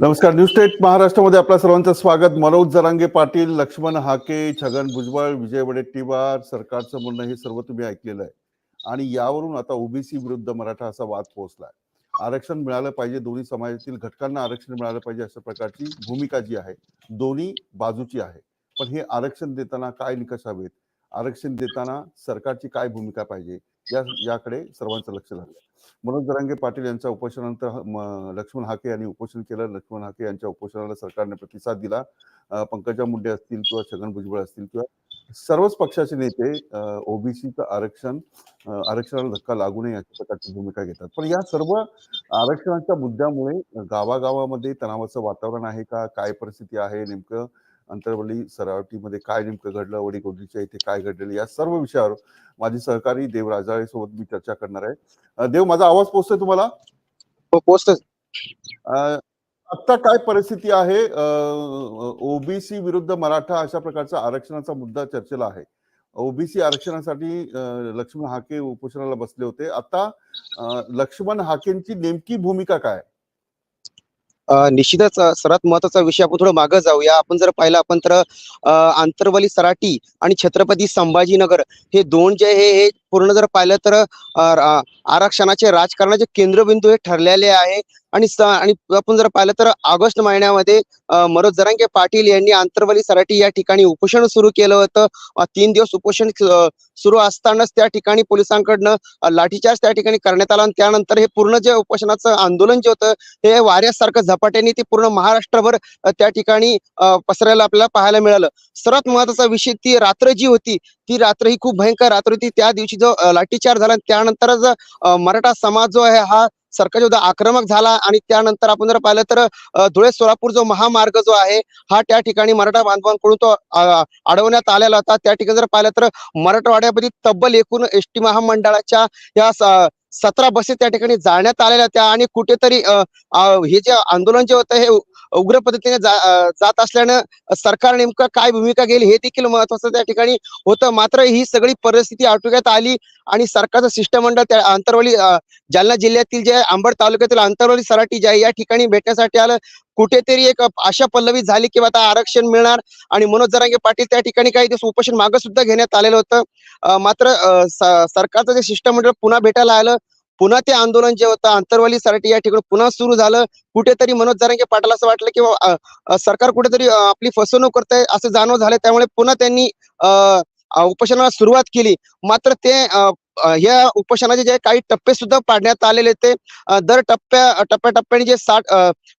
नमस्कार news state महाराष्ट्रामध्ये आपल्या सर्वांचं स्वागत. मनोज जरांगे पाटील लक्ष्मण हाके छगन भुजबळ विजय वडेट्टीवार सरकारचं म्हणणं हे सर्व तुम्ही ऐकलेलं आहे. आणि यावरून आता ओबीसी विरुद्ध मराठा असा वाद पोहोचलाय. आरक्षण मिळालं पाहिजे दोन्ही समाजातील घटकांना आरक्षण मिळालं पाहिजे अशा प्रकारची भूमिका जी आहे दोन्ही बाजूची आहे. पण हे आरक्षण देताना काय निकष हवेत? आरक्षण देताना सरकारची काय भूमिका पाहिजे? या याकडे सर्वांचं लक्ष लागलं. मनोज जरांगे पाटील यांच्या उपोषणानंतर लक्ष्मण हाके यांनी उपोषण केलं. लक्ष्मण हाके यांच्या उपोषणाला सरकारने प्रतिसाद दिला. पंकजा मुंडे असतील किंवा छगन भुजबळ असतील किंवा सर्वच पक्षाचे नेते ओबीसीचं आरक्षण आरक्षणाला धक्का लागू नये अशा प्रकारची भूमिका घेतात. पण या सर्व आरक्षणाच्या मुद्द्यामुळे गावागावामध्ये तणावाचं वातावरण आहे का? काय परिस्थिती आहे? नेमकं अंतरवली सरावटीमध्ये काय नेमकं घडलं वडीगोडीच्या इथे काय घडलेलं या सर्व विषयावर माझी सहकारी देव राजाळे सोबत मी चर्चा करणार आहे. देव माझा आवाज पोहोचतोय तुम्हाला? हो आता काय परिस्थिती आहे? ओबीसी विरुद्ध मराठा अशा प्रकारचा आरक्षणाचा मुद्दा चर्चेला आहे. ओबीसी आरक्षणासाठी लक्ष्मण हाके उपोषणाला बसले होते. आता लक्ष्मण हाकेंची नेमकी भूमिका काय? निश्चितच सर्वात महत्त्वाचा विषय आपण थोडं मागं जाऊया. आपण जर पाहिलं आपण तर अ, आंतरवली सराटी आणि छत्रपती संभाजीनगर हे दोन जे हे पूर्ण जर पाहिलं तर आरक्षणाचे राजकारणाचे केंद्रबिंदू हे ठरलेले आहे. आणि आणि आपण जर पाहिलं तर ऑगस्ट महिन्यामध्ये मनोज जरांगे पाटील यांनी आंतरवली सराटी या ठिकाणी उपोषण सुरू केलं होतं. तीन दिवस उपोषण सुरू असतानाच त्या ठिकाणी पोलिसांकडनं लाठीचार्ज त्या ठिकाणी करण्यात आला. आणि त्यानंतर हे पूर्ण जे उपोषणाचं आंदोलन जे होतं हे वाऱ्यासारखं झपाट्याने ते पूर्ण महाराष्ट्रभर त्या ठिकाणी पसरायला आपल्याला पाहायला मिळालं. सर्वात महत्त्वाचा विषय ती रात्र जी होती ती रात्र ही खूप भयंकर रात्र होती. त्या दिवशी जो लाठीचार झाला त्यानंतरच मराठा समाज जो आहे हा सरकार जो आक्रमक झाला आणि त्यानंतर आपण जर पाहिलं तर धुळे सोलापूर जो महामार्ग जो आहे हा त्या ठिकाणी मराठा बांधवांकडून तो अडवण्यात आलेला होता. त्या ठिकाणी जर पाहिलं तर मराठवाड्यामध्ये तब्बल एकूण एस टी महामंडळाच्या या सतरा बसेस त्या ठिकाणी जाण्यात आलेल्या त्या आणि कुठेतरी अ, हे जे आंदोलन जे होतं हे उग्र पद्धतीने जा- जात असल्यानं सरकार नेमकं काय भूमिका घेईल हे देखील महत्वाचं त्या ठिकाणी होतं. मात्र ही सगळी परिस्थिती आटोक्यात आली आणि सरकारचं शिष्टमंडळ त्या अंतरवली जालना जिल्ह्यातील जे अंबड तालुक्यातील अंतरवली सराटी जे आहे या ठिकाणी भेटण्यासाठी आलं. कुठेतरी एक आशा पल्लवी झाली किंवा आता आरक्षण मिळणार आणि मनोज जरांगे पाटील त्या ठिकाणी काही दिवस उपोषण मागं सुद्धा घेण्यात आलेलं होतं. मात्र सरकारचं जे शिष्टमंडळ पुन्हा भेटायला आलं. पुन्हा ते आंदोलन जे होतं आंतरवाली सराटी या ठिकाणी पुन्हा सुरू झालं. कुठेतरी मनोज जरांगे पाटील असं वाटलं की सरकार कुठेतरी आपली फसवणूक करत आहे असं जाणव झालं. त्यामुळे पुन्हा त्यांनी अ, उपोषणाला सुरुवात केली. मात्र ते या उपोषणाचे जे काही टप्पे सुद्धा पाडण्यात आलेले ते दर टप्प्या टप्प्याटप्प्याने जे साठ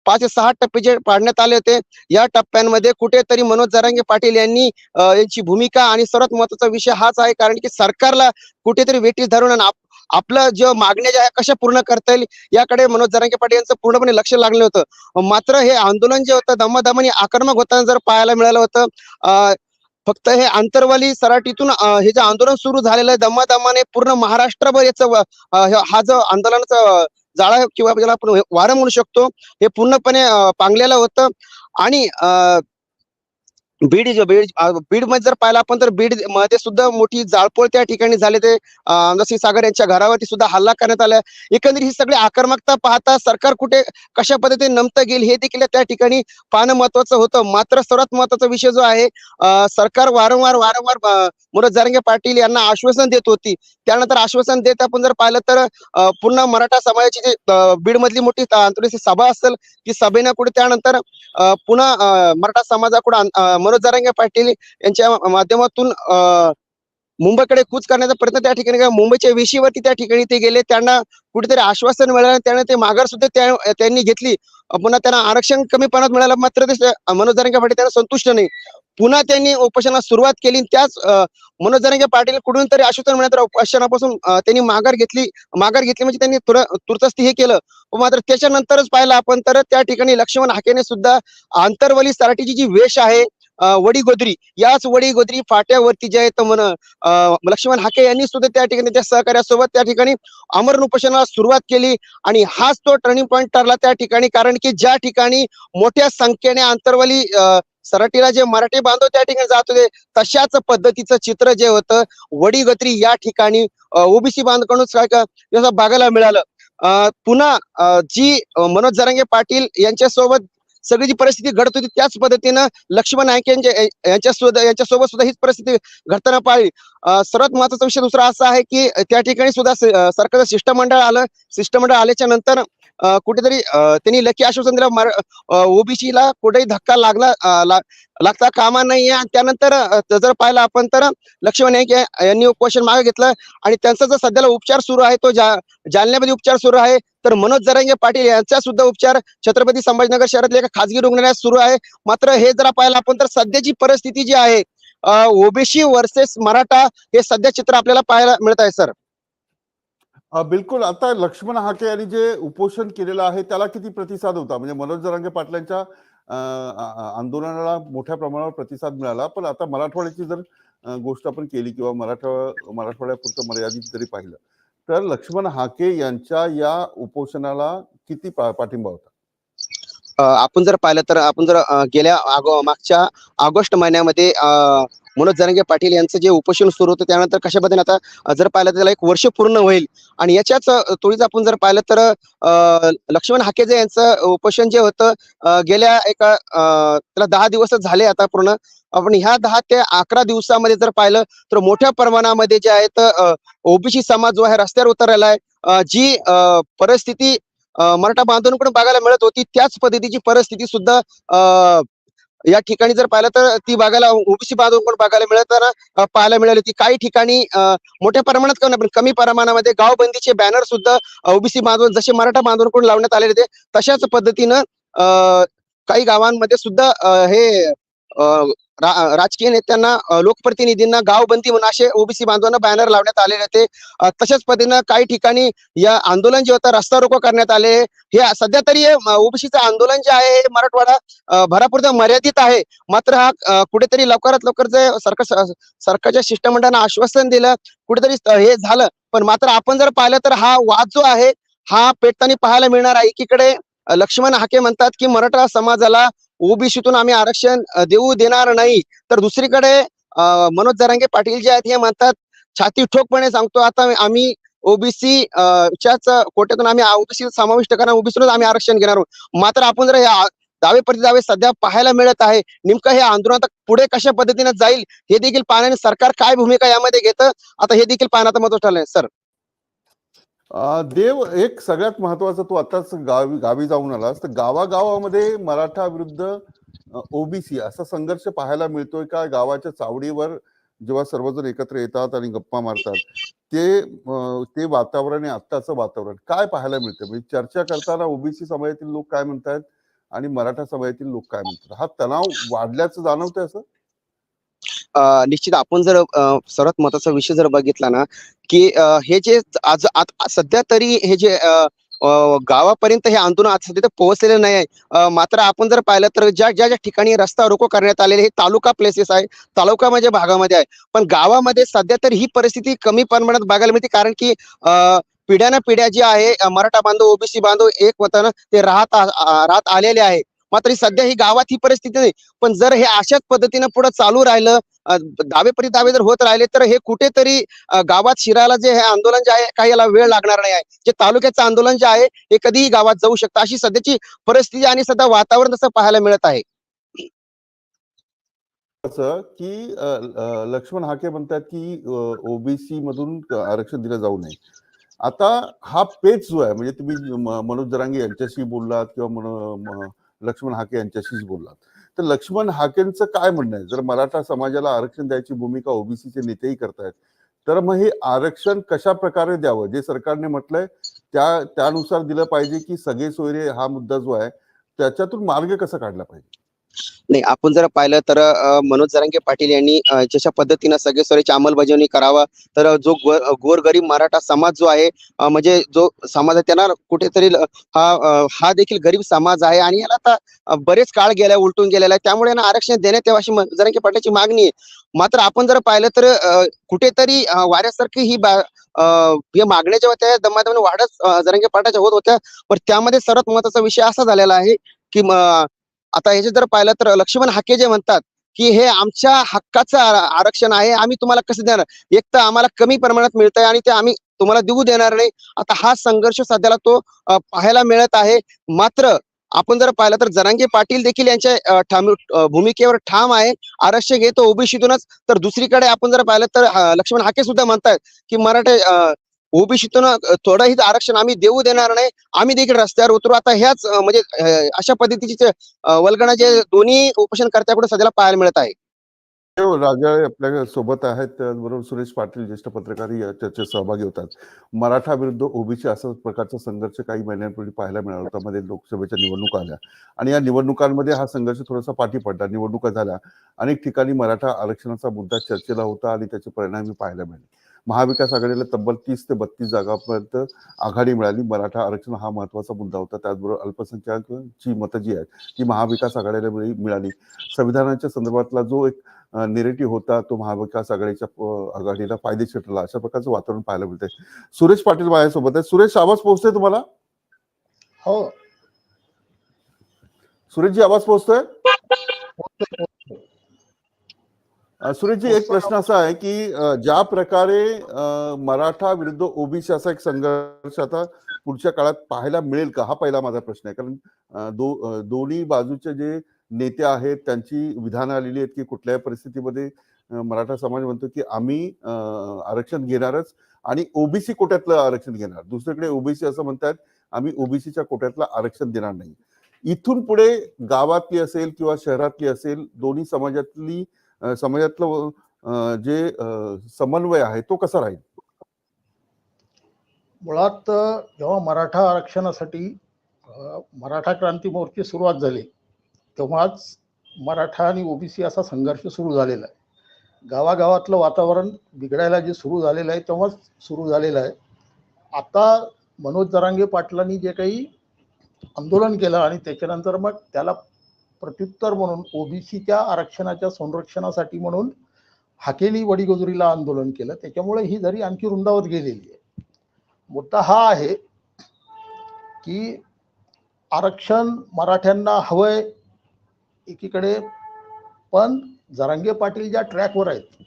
पाच ते सहा टप्पे जे पाडण्यात आले होते या टप्प्यांमध्ये कुठेतरी मनोज जरांगे पाटील यांनी यांची भूमिका आणि सर्वात महत्त्वाचा विषय हाच आहे. कारण की सरकारला कुठेतरी वेटीस धरून आपलं जे मागण्या ज्या कशा पूर्ण करता येईल याकडे मनोज जरांगे पाटील यांचं पूर्णपणे लक्ष लागलं होतं. मात्र हे आंदोलन जे होतं दमादमाने आक्रमक होताना जर पाहायला मिळालं होतं अ, फक्त हे आंतरवाली सराटीतून हे जे आंदोलन सुरू झालेलं आहे दमादमाने पूर्ण महाराष्ट्रभर याचं हा जो आंदोलनाचा जाळा किंवा ज्याला आपण वारं म्हणू शकतो हे पूर्णपणे पांगलेलं होतं. आणि अ, बीड बीड बीडमध्ये जर पाहिलं आपण तर बीडमध्ये सुद्धा मोठी जाळपोळ त्या ठिकाणी झाले ते सिंह सागर यांच्या घरावरती सुद्धा हल्ला करण्यात आला. एकंदरीत ही सगळी आक्रमकता पाहता सरकार कुठे कशा पद्धतीने नमतं गेल हे देखील त्या ठिकाणी पाहणं महत्वाचं होतं. मात्र सर्वात महत्त्वाचा विषय जो आहे सरकार वारंवार वारंवार अं, मनोज जारंगे पाटील यांना आश्वासन देत होती. त्यानंतर आश्वासन देत आपण जर पाहिलं तर पुन्हा मराठा समाजाची जी बीड मधली मोठी आंतरराष्ट्रीय सभा असेल ती सभेनं कुठे त्यानंतर पुन्हा मराठा समाजाकडून मनोज जारंगे पाटील यांच्या माध्यमातून अं, मुंबईकडे कूच करण्याचा प्रयत्न त्या ठिकाणी मुंबईच्या वेशीवरती त्या ठिकाणी ते गेले. त्यांना कुठेतरी आश्वासन मिळालं त्यांना ते माघार सुद्धा त्या- त्यांनी घेतली. पुन्हा त्यांना आरक्षण कमी प्रमाणात मिळालं मात्र ते मनोज जारंगे पाटील त्यांना संतुष्ट नाही. पुन्हा त्यांनी उपोषणाला सुरुवात केली त्याच मनोज जारंगे पाटील कुठून तरी आश्वासन मिळालं उपोषणापासून त्यांनी माघार घेतली माघार घेतली म्हणजे त्यांनी तुर- तुर्तस्ती हे केलं. मात्र त्याच्यानंतरच पाहिलं आपण तर त्या ठिकाणी लक्ष्मण हाकेने सुद्धा आंतरवली सराटीची जी वेश आहे अं, वडी गोदरी याच वडी गोदरी फाट्यावरती जे आहे तर म्हण अं, लक्ष्मण हाके यांनी सुद्धा त्या ठिकाणी त्या सहकार्यासोबत त्या ठिकाणी अमरण उपोषणाला सुरुवात केली आणि हाच तो टर्निंग पॉईंट ठरला त्या ठिकाणी. कारण की ज्या ठिकाणी मोठ्या संख्येने आंतरवाली सराठीला सराटीला जे मराठी बांधव त्या ठिकाणी जात होते तशाच पद्धतीचं चित्र जे होतं वडीगत्री या ठिकाणी ओबीसी बांधकडून बघायला मिळालं. पुन्हा जी मनोज जरांगे पाटील यांच्यासोबत सगळी जी परिस्थिती घडत होती त्याच पद्धतीनं लक्ष्मण नाईक यांच्या यांच्या यांच्यासोबत सुद्धा हीच परिस्थिती घडताना पाळली सर्वात महत्त्वाचा विषय दुसरा असा आहे की त्या ठिकाणी सुद्धा सरकारचं शिष्टमंडळ आलं. शिष्टमंडळ आल्याच्यानंतर कुठेतरी त्यांनी लकी आश्वासन दिलं ओबीसीला कुठेही धक्का लागला ला- लागता कामा नाहीये आणि त्यानंतर जर पाहिलं आपण तर लक्ष्मण नाईक यांनी उपोषण मागे घेतलं. आणि त्यांचा जो सध्याला उपचार सुरू आहे तो जा जालन्यामध्ये उपचार सुरू आहे. तर मनोज जरांगे पाटील यांचा सुद्धा उपचार छत्रपती संभाजीनगर शहरातल्या एका खासगी रुग्णालयात सुरू आहे. मात्र हे जर पाहिलं आपण तर सध्याची परिस्थिती जी आहे ओबीसी वर्सेस मराठा हे सध्या चित्र आपल्याला पाहायला मिळत आहे सर. बिलकुल. आता लक्ष्मण हाके यांनी जे उपोषण केलेलं आहे त्याला किती प्रतिसाद होता? म्हणजे मनोज जरांगे पाटलांच्या आंदोलनाला मोठ्या प्रमाणावर प्रतिसाद मिळाला पण आता मराठवाड्याची जर गोष्ट आपण केली किंवा मराठा मराठवाड्यापुरतं मर्यादित जरी पाहिलं तर लक्ष्मण हाके यांच्या या उपोषणाला किती पाठिंबा होता? आपण जर पाहिलं तर आपण जर गेल्या मागच्या ऑगस्ट महिन्यामध्ये अ, मनोज जरांगे पाटील यांचं जे उपोषण सुरू होतं त्यानंतर कशा पद्धतीने आता जर पाहिलं तर त्याला एक वर्ष पूर्ण होईल. आणि याच्याच अ, आपण जर पाहिलं तर अ, लक्ष्मण हाकेजे यांचं उपोषण जे होतं गेल्या एका अ, त्याला दहा दिवसच झाले आता पूर्ण. आपण ह्या दहा ते अकरा दिवसामध्ये जर पाहिलं तर मोठ्या प्रमाणामध्ये जे आहेत ओबीसी समाज जो आहे रस्त्यावर उतरलेला आहे. जी अ, परिस्थिती मराठा बांधवांकडून बघायला मिळत होती त्याच पद्धतीची परिस्थिती सुद्धा अ, या ठिकाणी जर पाहिलं तर ती बघायला ओबीसी बांधवांकडून बघायला मिळताना तर पाहायला मिळाली होती काही ठिकाणी मोठ्या प्रमाणात कमी पण कमी प्रमाणामध्ये गावबंदीचे बॅनर सुद्धा ओबीसी बांधव जसे मराठा बांधवांकडून लावण्यात आलेले होते तशाच पद्धतीनं अ, काही गावांमध्ये सुद्धा हे अ, रा- राजकीय नेत्यांना लोकप्रतिनिधींना गावबंदी म्हणून असे ओबीसी बांधवांना बॅनर लावण्यात आलेले होते. तशाच पद्धतीनं काही ठिकाणी या आंदोलन जे होतं रस्ता रोको करण्यात आले. हे सध्या तरी ओबीसीचं आंदोलन जे आहे हे मराठवाडा अ, भरापुरतं मर्यादित आहे. मात्र हा कुठेतरी लवकरात लवकर जे सरकार सरकारच्या शिष्टमंडळानं आश्वासन दिलं कुठेतरी हे झालं. पण मात्र आपण जर पाहिलं तर हा वाद जो आहे हा पेटताना पाहायला मिळणार आहे. एकीकडे लक्ष्मण हाके म्हणतात की मराठा समाजाला ओबीसीतून आम्ही आरक्षण देऊ देणार नाही. तर दुसरीकडे मनोज जरांगे पाटील जे आहेत हे म्हणतात छाती ठोकपणे सांगतो आता आम्ही ओबीसी च्याच कोट्यातून आम्ही ओबीसी समाविष्ट करणार ओबीसीतूनच आम्ही आरक्षण घेणार. आहोत मात्र आपण जर या दावे प्रतिदावे सध्या पाहायला मिळत आहे नेमकं हे आंदोलन आता पुढे कशा पद्धतीने जाईल हे देखील पाहण्याने सरकार काय भूमिका यामध्ये घेतं? आता हे देखील पाहण्यात महत्त्व ठरलंय. सर. देव एक सगळ्यात महत्त्वाचा तू आताच गावी गावी जाऊन आलास तर गावागावामध्ये मराठा विरुद्ध ओबीसी असा संघर्ष पाहायला मिळतोय का? गावाच्या चावडीवर जेव्हा सर्वजण एकत्र येतात आणि गप्पा मारतात ते ते वातावरण आणि आत्ताचं वातावरण. काय पाहायला मिळतं म्हणजे चर्चा करताना ओबीसी समाजातील लोक काय म्हणतात आणि मराठा समाजातील लोक काय म्हणतात? हा तणाव वाढल्याचं जाणवतंय असं? निश्चित आपण जर सर्वात महत्त्वाचा विषय जर बघितला ना की हे जे आज सध्या तरी हे जे गावापर्यंत हे आंदोलन आज सध्या तर नाही आहे. मात्र आपण जर पाहिलं तर ज्या ज्या ज्या ठिकाणी रस्ता रोको करण्यात आलेले हे तालुका प्लेसेस आहे तालुका म्हणजे भागामध्ये आहे. पण गावामध्ये सध्या तर ही परिस्थिती कमी प्रमाणात बघायला मिळते कारण की अ, पिढ्या जी आहे मराठा बांधव ओबीसी बांधव एक होताना ते राहत राहत आलेले आहे. मात्र सध्या ही गावात ही परिस्थिती नाही. पण जर हे अशाच पद्धतीनं पुढे चालू राहिलं अ, दावे परी दावे जर होत राहिले तर हे कुठेतरी गावात शिरायला जे हे आंदोलन जे आहे काही याला वेळ लागणार नाही आहे. जे तालुक्याचं आंदोलन जे आहे हे कधीही गावात जाऊ शकतं. अशी सध्याची परिस्थिती आणि सध्या वातावरण तसं पाहायला मिळत आहे. असं की लक्ष्मण हाके म्हणतात की ओबीसी मधून आरक्षण दिलं जाऊ नये. आता हा पेच जो आहे म्हणजे तुम्ही मनोज जरांगे यांच्याशी बोललात किंवा लक्ष्मण हाके यांच्याशीच बोललात. तर लक्ष्मण हाकेंचं काय म्हणणं आहे? जर मराठा समाजाला आरक्षण द्यायची भूमिका ओबीसीचे नेतेही करतायत तर मग हे आरक्षण कशा प्रकारे द्यावं? जे सरकारने म्हटलंय त्या त्यानुसार दिलं पाहिजे की सगळे सोयरे हा मुद्दा जो आहे त्याच्यातून मार्ग कसा काढला पाहिजे? नाही आपण जर पाहिलं तर मनोज जरांगे पाटील यांनी जशा पद्धतीनं सगळे सोयीची अंमलबजावणी करावा तर जो गोरगरीब मराठा समाज जो आहे म्हणजे जो समाज आहे त्यांना कुठेतरी हा हा देखील गरीब समाज आहे आणि याला आता बरेच काळ गेला उलटून गेलेला आहे. त्यामुळे यांना आरक्षण देण्यात यावं अशी जरांगे पाटलाची मागणी आहे. मात्र आपण जर पाहिलं तर कुठेतरी वाऱ्यासारखी ही बा- या मागण्या जेव्हा त्या दमादमाने वाढत जरांगे पाटाच्या होत होत्या. पण त्यामध्ये सर्वात महत्त्वाचा विषय असा झालेला आहे की आता हे जर पाहिलं तर लक्ष्मण हाके जे म्हणतात की हे आमच्या हक्काचं आरक्षण आहे आम्ही तुम्हाला कसं देणार? एक तर आम्हाला कमी प्रमाणात मिळतंय आणि ते आम्ही तुम्हाला देऊ देणार नाही. आता हा संघर्ष सध्याला तो पाहायला मिळत आहे. मात्र आपण जर पाहिलं तर जरांगे पाटील देखील यांच्या ठाम भूमिकेवर ठाम आहे. आरक्षण घेतो ओबीसीतूनच. तर दुसरीकडे आपण जर पाहिलं तर लक्ष्मण हाके सुद्धा म्हणतात की मराठा ओबीसीतून थोडंही आरक्षण आम्ही देऊ देणार नाही. आम्ही देखील रस्त्यावर उतरू. आता ह्याच म्हणजे अशा पद्धतीचे अ, वल्गणा जे दोन्ही उपोषणकर्त्याकडे सध्याला पाहायला मिळत आहे. हो, राजा आपल्यासोबत आहेत. त्याचबरोबर सुरेश पाटील ज्येष्ठ पत्रकारही या चर्चेत सहभागी होतात. मराठा विरुद्ध ओबीसी असा प्रकारचा संघर्ष काही महिन्यांपूर्वी पाहायला मिळाला होता. मध्ये लोकसभेच्या निवडणुका आल्या. आणि या निवडणुकांमध्ये हा संघर्ष थोडासा पाठी पडला. निवडणुका झाल्या. अनेक ठिकाणी मराठा आरक्षणाचा मुद्दा चर्चेला होता आणि त्याचे परिणामही पाहायला मिळाले. महाविकास आघाडीला तब्बल तीस ते बत्तीस जागापर्यंत आघाडी मिळाली. मराठा आरक्षण हा महत्त्वाचा मुद्दा होता. त्याचबरोबर अल्पसंख्याकची मतं जी आहेत ती महाविकास आघाडीला मिळी- मिळाली. संविधानाच्या संदर्भातला जो एक नेरेटिव्ह होता तो महाविकास आघाडीच्या आघाडीला फायदेशीर ठरला. अशा प्रकारचं वातावरण पाहायला मिळतंय. सुरेश पाटील माझ्यासोबत आहे सुरेश आवाज पोहोचतोय तुम्हाला? हो. सुरेशजी आवाज पोहोचतोय. सुरेशजी एक प्रश्न असा आहे की ज्या प्रकारे मराठा विरुद्ध ओबीसी असा एक संघर्ष आता पुढच्या काळात पाहायला मिळेल का? हा पहिला माझा प्रश्न आहे. कारण दो दोन्ही बाजूचे जे नेते आहेत त्यांची विधानं आलेली आहेत की कुठल्याही परिस्थितीमध्ये मराठा समाज म्हणतो की आम्ही आरक्षण घेणारच आणि ओबीसी कोट्यातलं आरक्षण घेणार. दुसरीकडे ओबीसी असं म्हणतात आम्ही ओबीसीच्या कोट्यातलं आरक्षण देणार नाही. इथून पुढे गावातली असेल किंवा शहरातली असेल दोन्ही समाजातली समाजातलं जे समन्वय आहे तो कसा राहील? मुळात जेव्हा मराठा आरक्षणासाठी मराठा क्रांती मोर्चे सुरुवात झाली तेव्हाच मराठा आणि ओबीसी असा संघर्ष सुरू झालेला आहे. गावागावातलं वातावरण बिघडायला जे सुरू झालेलं आहे तेव्हाच सुरू झालेलं आहे. आता मनोज जरांगे पाटलांनी जे काही आंदोलन केलं आणि त्याच्यानंतर मग त्याला प्रत्युत्तर म्हणून ओबीसीच्या आरक्षणाच्या संरक्षणासाठी म्हणून हाकेली वडीगोजरीला आंदोलन केलं. त्याच्यामुळे ही जरी आणखी रुंदावत गेलेली आहे. मुद्दा हा आहे की आरक्षण मराठ्यांना हवंय एकीकडे पण जरांगे पाटील ज्या ट्रॅकवर आहेत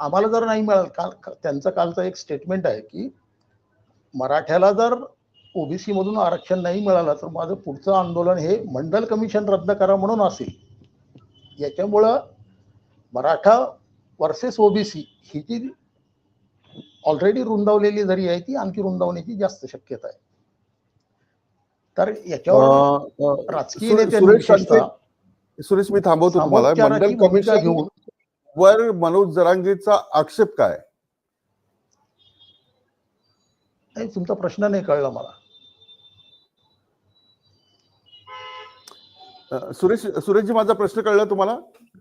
आम्हाला जर नाही मिळालं काल त्यांचं कालचं एक स्टेटमेंट आहे की मराठ्याला जर ओबीसी मधून आरक्षण नाही मिळालं तर माझं पुढचं आंदोलन हे मंडल कमिशन रद्द करा म्हणून असेल. याच्यामुळं मराठा वर्सेस ओबीसी ही जी ऑलरेडी रुंदावलेली जरी आहे ती आणखी रुंदावण्याची जास्त शक्यता आहे. तर याच्यावर राजकीय नेत्यांनी सुरेश मी थांबवतो तुम्हाला. मंडल कमिशन घेऊन वर मनोज जरांगेचा आक्षेप काय? नाही, तुमचा प्रश्न नाही कळला मला. सुरेश सुरेशजी माझा प्रश्न कळला तुम्हाला?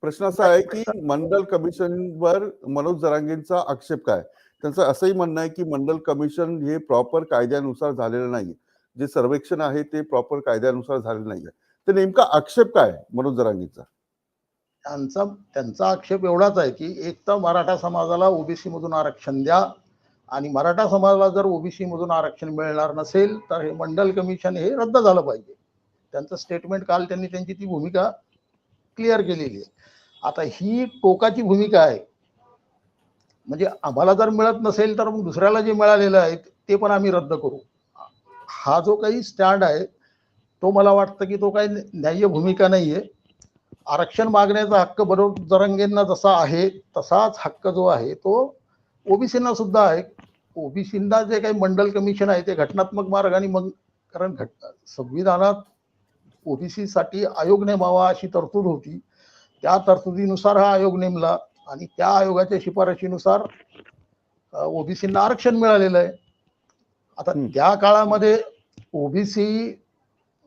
प्रश्न असा आहे की मंडल कमिशनवर मनोज जरांगेंचा आक्षेप काय? त्यांचं असंही म्हणणं आहे की मंडल कमिशन हे प्रॉपर कायद्यानुसार झालेलं नाही जे सर्वेक्षण आहे ते प्रॉपर कायद्यानुसार झालेलं नाहीये. तर नेमका आक्षेप काय मनोज जरांगेंचा? त्यांचा त्यांचा आक्षेप एवढाच आहे की एक तर मराठा समाजाला ओबीसी मधून आरक्षण द्या आणि मराठा समाजाला जर ओबीसी मधून आरक्षण मिळणार नसेल तर हे मंडल कमिशन हे रद्द झालं पाहिजे. त्यांचं स्टेटमेंट काल त्यांनी त्यांची ती भूमिका क्लिअर केलेली आहे. आता ही टोकाची भूमिका आहे. म्हणजे आम्हाला जर मिळत नसेल तर मग दुसऱ्याला जे मिळालेलं आहे ते पण आम्ही रद्द करू. हा जो काही स्टँड आहे तो मला वाटतं की तो काही न्याय्य भूमिका नाही आहे आरक्षण मागण्याचा हक्क बरोबर जरंगेंना जसा आहे तसाच हक्क जो आहे तो ओबीसींना सुद्धा आहे. ओबीसींना जे काही मंडल कमिशन आहे ते घटनात्मक मार्गाने मग कारण घट संविधानात ओबीसी साठी आयोग नेमावा अशी तरतूद होती. त्या तरतुदीनुसार हा आयोग नेमला आणि त्या आयोगाच्या शिफारशीनुसार ओबीसींना आरक्षण मिळालेलं आहे. आता. त्या काळामध्ये ओबीसी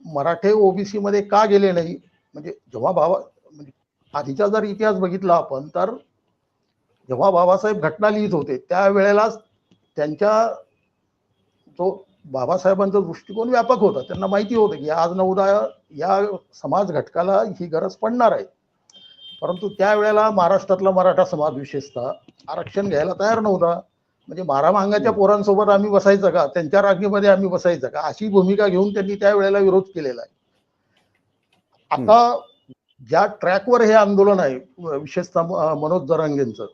मराठे ओबीसी मध्ये का गेले नाही? म्हणजे जेव्हा बाबा म्हणजे आधीचा जर इतिहास बघितला आपण तर जेव्हा बाबासाहेब घटना लिहित होते त्यावेळेला त्यांच्या जो बाबासाहेबांचा दृष्टिकोन व्यापक होता त्यांना माहिती होतं की आज न उद्या या समाज घटकाला ही गरज पडणार आहे. परंतु त्यावेळेला महाराष्ट्रातला मराठा समाज विशेषतः आरक्षण घ्यायला तयार नव्हता. म्हणजे मारा मांगाच्या पोरांसोबत आम्ही बसायचं का? त्यांच्या रांगेमध्ये आम्ही बसायचं का? अशी भूमिका घेऊन त्यांनी त्यावेळेला विरोध केलेला आहे. आता ज्या ट्रॅकवर हे आंदोलन आहे विशेषतः मनोज जरांगेंचं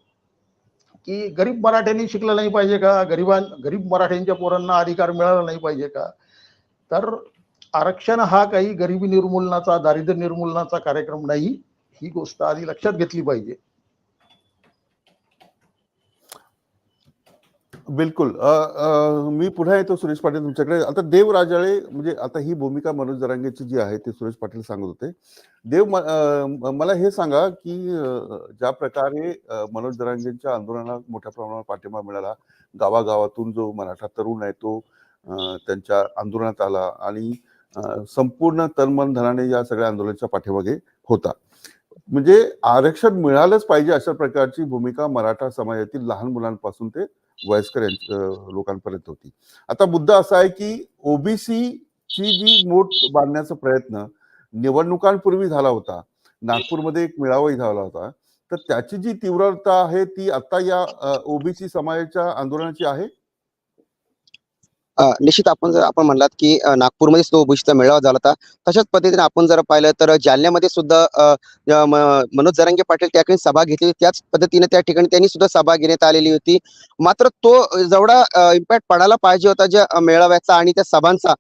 की गरीब मराठ्यांनी शिकलं नाही पाहिजे का? गरिबां गरीब मराठ्यांच्या पोरांना अधिकार मिळाला नाही पाहिजे का? तर आरक्षण हा काही गरिबी निर्मूलनाचा दारिद्र्य निर्मूलनाचा कार्यक्रम नाही. ही गोष्ट आधी लक्षात घेतली पाहिजे. बिलकुल. मी पुन्हा येतो सुरेश पाटील तुमच्याकडे. आता देव राजाळे म्हणजे आता ही भूमिका मनोज जरांगेची जी आहे ते सुरेश पाटील सांगत होते. देव म- मला हे सांगा की ज्या प्रकारे मनोज जरांगेंच्या आंदोलनाला मोठ्या प्रमाणावर पाठिंबा मिळाला गावागावातून जो मराठा तरुण आहे तो त्यांच्या आंदोलनात आला आणि संपूर्ण तनमन धनाने या सगळ्या आंदोलनाच्या पाठीमागे होता. म्हणजे आरक्षण मिळालंच पाहिजे अशा प्रकारची भूमिका मराठा समाजातील लहान मुलांपासून ते वयस्कर यांच्या लोकांपर्यंत होती. आता मुद्दा असा आहे की ओबीसी ची जी मोठ बांधण्याचा प्रयत्न निवडणुकांपूर्वी झाला होता नागपूरमध्ये एक मेळावाही झाला होता तर त्याची जी तीव्रता आहे ती आता या ओबीसी समाजाच्या आंदोलनाची आहे? निश्चित आपण जर आपण म्हणलात की अ, नागपूरमध्ये तो ओबीसीचा मेळावा झाला होता तशाच पद्धतीने आपण जर पाहिलं तर जालन्यामध्ये सुद्धा मनोज जरांगे पाटील त्या ठिकाणी सभा घेतली त्याच पद्धतीने त्या ठिकाणी त्यांनी सुद्धा सभा घेण्यात आलेली होती. मात्र तो जेवढा इम्पॅक्ट पडायला पाहिजे होता ज्या मेळाव्याचा आणि त्या सभांचा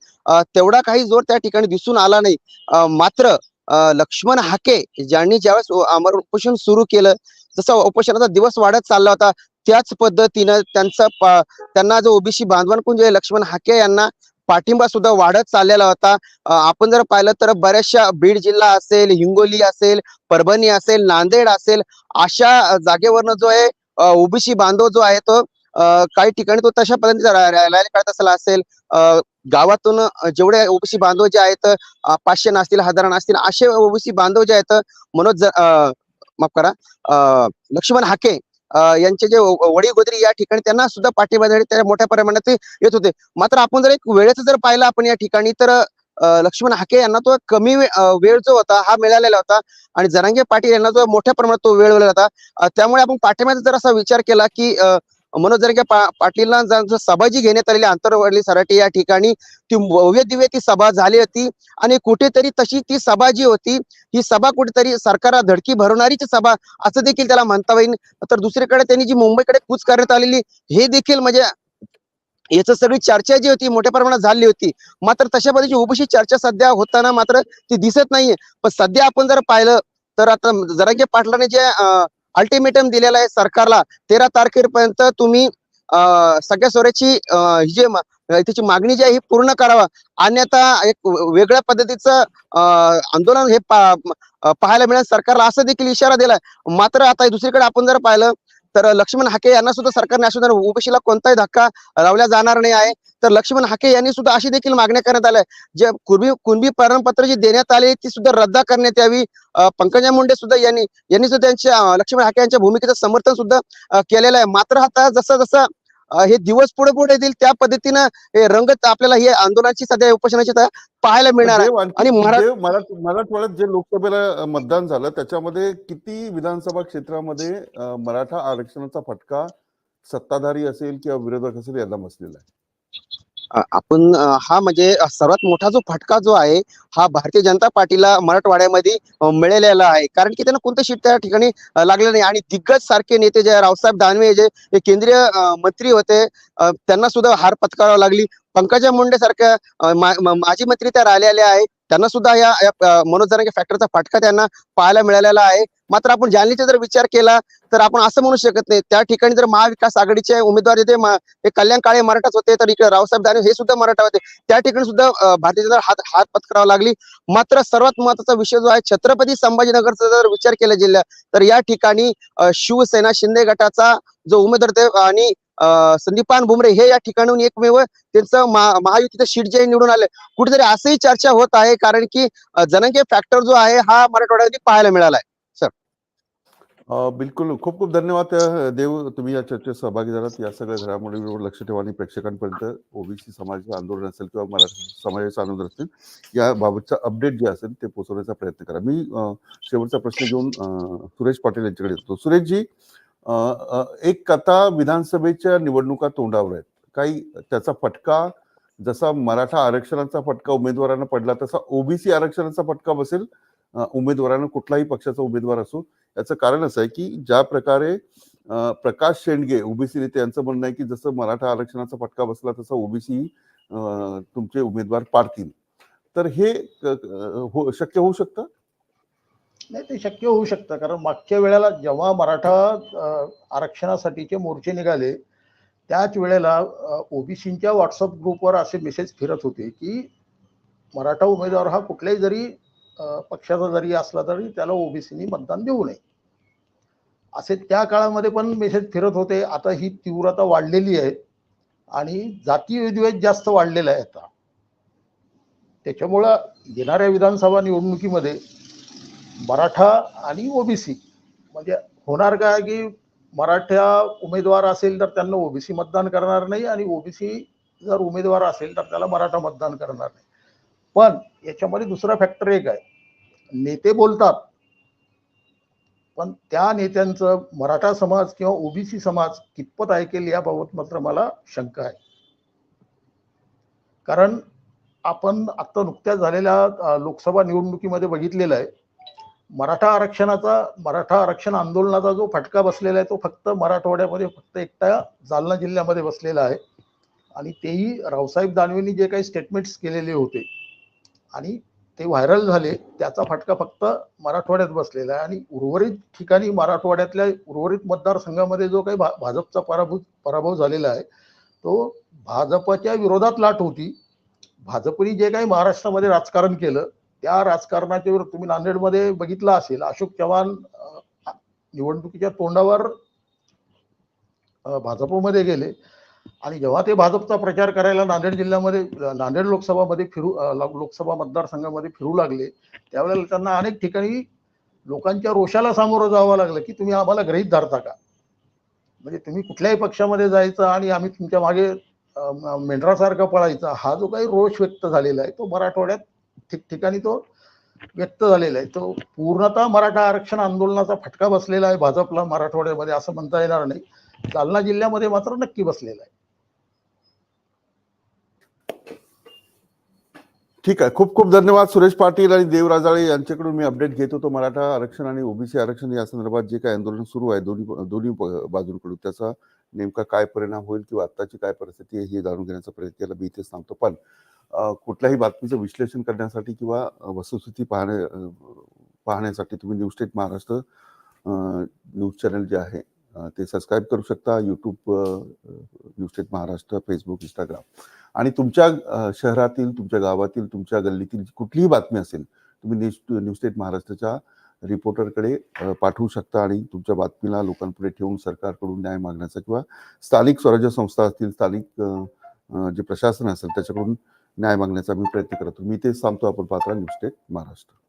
तेवढा काही जोर त्या ठिकाणी दिसून आला नाही. मात्र लक्ष्मण हाके ज्यांनी ज्यावेळेस उ- उपोषण सुरू केलं जसं उपोषणाचा दिवस वाढत चालला होता त्याच पद्धतीनं त्यांचा त्यांना जो ओबीसी बांधवांकडून जे लक्ष्मण हाके यांना पाठिंबा सुद्धा वाढत चाललेला होता. आपण जर पाहिलं तर बऱ्याचशा बीड जिल्हा असेल हिंगोली असेल परभणी असेल नांदेड असेल अशा जागेवरनं जो आहे ओबीसी बांधव जो आहे तो काही ठिकाणी तो तशा पद्धतीने रॅली काढत असला असेल अ, गावातून जेवढे ओबीसी बांधव जे आहेत पाचशे नसतील हजार नसतील असे ओबीसी बांधव जे आहेत मनोज माफ करा अ, लक्ष्मण हाके यांचे जे वडीगोदरी गोदरी या ठिकाणी त्यांना सुद्धा पाठिंबा त्या मोठ्या प्रमाणात येत होते. मात्र आपण जर एक वेळेचं जर पाहिलं आपण या ठिकाणी तर लक्ष्मण हाके यांना तो कमी वेळ जो होता हा मिळालेला होता आणि जरांगे पाटील यांना जो मोठ्या प्रमाणात तो वेळ मिळाला होता. त्यामुळे आपण पाठिंब्याचा जर असा विचार केला की मनोज जरांगे पा- पाटीलला सभाजी सभा जी घेण्यात आलेली आंतरवाडी सराटी या ठिकाणी ती भव्य दिव्य ती सभा झाली होती. आणि कुठेतरी तशी ती सभा जी होती ही सभा कुठेतरी सरकारला धडकी भरवणारीच सभा असं देखील त्याला म्हणता येईल. तर दुसरीकडे त्यांनी जी मुंबईकडे कूच करण्यात आलेली हे देखील म्हणजे याच सगळी चर्चा जी होती मोठ्या प्रमाणात झाली होती. मात्र तशा पद्धतीची उभशी चर्चा सध्या होताना मात्र ती दिसत नाहीये. पण सध्या आपण जर पाहिलं तर आता जरांगे पाटलाने जे अल्टिमेटम दिलेला आहे सरकारला. तेरा तारखेपर्यंत तुम्ही सगळ्या सोऱ्याची ही जे तिची मागणी जी आहे ही पूर्ण करावा. अन्यथा एक वेगळ्या पद्धतीचं आंदोलन हे पा- पाहायला मिळेल. सरकारला असं देखील इशारा दिलाय. मात्र आता दुसरीकडे आपण जर पाहिलं तर लक्ष्मण हाके यांना सुद्धा सरकारने असं ओबीसीला कोणताही धक्का लावला जाणार नाही आहे. तर लक्ष्मण हाके यांनी सुद्धा अशी देखील मागण्या करण्यात आल्या. जे कुणबी कुणबी प्रमाणपत्र जी देण्यात आले ती सुद्धा रद्द करण्यात यावी. पंकजा मुंडे सुद्धा यांनी यांनी सुद्धा त्यांच्या लक्ष्मण हाके यांच्या भूमिकेचं समर्थन सुद्धा केलेलं आहे. मात्र आता जसं जसं हे दिवस पुढे पुढे येतील त्या पद्धतीनं हे रंगत आपल्याला ही आंदोलनाची सध्या उपोषणाची पाहायला मिळणार आहे. आणि मराठवाड्यात जे लोकसभेला मतदान झालं त्याच्यामध्ये किती विधानसभा क्षेत्रामध्ये मराठा आरक्षणाचा फटका सत्ताधारी असेल किंवा विरोधक असेल यांना बसलेला आहे? आपण हा म्हणजे सर्वात मोठा जो फटका जो आहे हा भारतीय जनता पार्टीला मराठवाड्यामध्ये मिळालेला आहे. कारण की त्यांना कोणतं सीट त्या ठिकाणी लागलं नाही. आणि दिग्गज सारखे नेते जे रावसाहेब दानवे जे केंद्रीय मंत्री होते त्यांना सुद्धा हार पत्करावी लागली. पंकजा मुंडे सारख्या माजी मंत्री त्या राहिलेल्या आहे त्यांना सुद्धा या या, अ, मनोज जरांगे फॅक्टरचा फटका त्यांना पाहायला मिळालेला आहे. मात्र आपण जालनीचा जर विचार केला तर आपण असं म्हणू शकत नाही. त्या ठिकाणी जर महाविकास आघाडीचे उमेदवार जे हे कल्याण काळे मराठाच होते तर इकडे रावसाहेब दानवे हे सुद्धा मराठा होते. त्या ठिकाणी सुद्धा भारतीय जनता हात हात पत्करावा लागली. मात्र सर्वात महत्त्वाचा विषय जो आहे छत्रपती संभाजीनगरचा जर विचार केला जिल्ह्यात तर या ठिकाणी शिवसेना शिंदे गटाचा जो उमेदवार आणि संदीपान भुमरे हे या ठिकाणून एकमेव त्यांचं महायुतीचं शीट जे निवडून आले. कुठेतरी असंही चर्चा होत आहे कारण की अ, फॅक्टर जो आहे हा मराठवाड्यामध्ये पाहायला मिळाला आहे बिलकुल. खूप खूप धन्यवाद देव. तुम्ही या चर्चेत सहभागी झालात. या सगळ्या घडामोडीवर लक्ष ठेवा आणि प्रेक्षकांपर्यंत ओबीसी समाजाचं आंदोलन असेल किंवा मराठी समाजाचं आंदोलन असेल या बाबतचा अपडेट जे असेल ते पोहोचवण्याचा प्रयत्न करा. मी शेवटचा प्रश्न घेऊन सुरेश पाटील यांच्याकडे येतो. सुरेशजी जी एक कथा विधानसभेच्या निवडणुका तोंडावर आहेत. काही त्याचा फटका जसा मराठा आरक्षणाचा फटका उमेदवारांना पडला तसा ओबीसी आरक्षणाचा फटका बसेल उमेदवारांना कुठलाही पक्षाचा उमेदवार असो. याचं कारण असं आहे की ज्या प्रकारे प्रकाश शेंडगे ओबीसी नेते यांचं म्हणणं आहे की जसं मराठा आरक्षणाचा फटका बसला तसा ओबीसी तुमचे उमेदवार पाडतील. तर हे क- हो- शक्य होऊ शकतं? नाही ते शक्य होऊ शकतं. कारण मागच्या वेळेला जेव्हा मराठा आरक्षणासाठीचे मोर्चे निघाले त्याच वेळेला ओबीसीच्या व्हॉट्सअप ग्रुपवर असे मेसेज फिरत होते की मराठा उमेदवार हा कुठल्याही जरी पक्षाचा जरी असला तरी त्याला ओबीसीनी मतदान देऊ नये. असे त्या काळामध्ये पण मेसेज फिरत होते. आता ही तीव्रता वाढलेली आहे आणि जाती विद्वेष जास्त वाढलेला आहे आता. त्याच्यामुळं येणाऱ्या विधानसभा निवडणुकीमध्ये मराठा आणि ओबीसी. म्हणजे होणार काय की मराठा उमेदवार असेल तर त्यांना ओबीसी मतदान करणार नाही आणि ओबीसी जर उमेदवार असेल तर त्याला मराठा मतदान करणार नाही. पण याच्यामध्ये दुसरा फॅक्टर एक आहे. नेते बोलतात. पण त्या नेत्यांचं मराठा समाज किंवा ओबीसी समाज कितपत ऐकेल याबाबत मात्र मला शंका आहे. कारण आपण आता नुकत्याच झालेल्या लोकसभा निवडणुकीमध्ये बघितलेलं आहे. मराठा आरक्षणाचा मराठा आरक्षण आंदोलनाचा जो फटका बसलेला आहे तो फक्त मराठवाड्यामध्ये फक्त एकट्या जालना जिल्ह्यामध्ये बसलेला आहे. आणि तेही रावसाहेब दानवेंनी जे काही स्टेटमेंट्स केलेले होते आणि ते व्हायरल झाले त्याचा फटका फक्त मराठवाड्यात बसलेला आहे. आणि उर्वरित ठिकाणी मराठवाड्यातल्या उर्वरित मतदारसंघामध्ये जो काही भा भाजपचा पराभूत पराभव झालेला आहे तो भाजपच्या विरोधात लाट होती. भाजपने जे काही महाराष्ट्रामध्ये राजकारण केलं त्या राजकारणाच्या विरोधात तुम्ही नांदेडमध्ये बघितलं असेल अशोक चव्हाण निवडणुकीच्या तोंडावर भाजपमध्ये गेले. आणि जेव्हा ते भाजपचा प्रचार करायला नांदेड जिल्ह्यामध्ये नांदेड लोकसभामध्ये फिरू लोकसभा मतदारसंघामध्ये फिरू लागले त्यावेळेला त्यांना अनेक ठिकाणी लोकांच्या रोषाला सामोरं जावं लागलं की तुम्ही आम्हाला गृहीत धरता का? म्हणजे तुम्ही कुठल्याही पक्षामध्ये जायचं आणि आम्ही तुमच्या मागे मेंढरासारखा पळायचा हा जो काही रोष व्यक्त झालेला आहे तो मराठवाड्यात ठिकठिकाणी तो व्यक्त झालेला आहे. तो पूर्णतः मराठा आरक्षण आंदोलनाचा फटका बसलेला आहे भाजपला मराठवाड्यामध्ये असं म्हणता येणार नाही. जालना जिल्ह्यामध्ये मात्र नक्की बसलेला आहे. ठीक आहे. खूप खूप धन्यवाद सुरेश पाटील आणि देव राजाळे यांच्याकडून मी अपडेट घेत होतो. मराठा आरक्षण आणि ओबीसी आरक्षण या संदर्भात जे काय आंदोलन सुरू आहे दोन्ही दोन्ही बाजूंकडून त्याचा नेमका काय परिणाम होईल किंवा आत्ताची काय परिस्थिती आहे हे जाणून घेण्याचा प्रयत्न केला. मी इथेच सांगतो पण कुठल्याही बातमीचं विश्लेषण करण्यासाठी किंवा वस्तुस्थिती पाहणे पाहण्यासाठी तुम्ही news state Maharashtra news channel जे आहे ते सबस्क्राईब करू शकता. YouTube news state Maharashtra Facebook Instagram आणि तुमच्या शहरातील तुमच्या गावातील तुमच्या गल्लीतील कुठलीही बातमी असेल तुम्ही न्यूज न्यूज स्टेट महाराष्ट्राच्या रिपोर्टरकडे पाठवू शकता आणि तुमच्या बातमीला लोकांपुढे ठेवून सरकारकडून न्याय मागण्याचा किंवा स्थानिक स्वराज्य संस्था असतील स्थानिक जे प्रशासन असेल त्याच्याकडून न्याय मागण्याचा मी प्रयत्न करतो. मी तेच सांगतो आपण पात्रा न्यूज टेक महाराष्ट्र.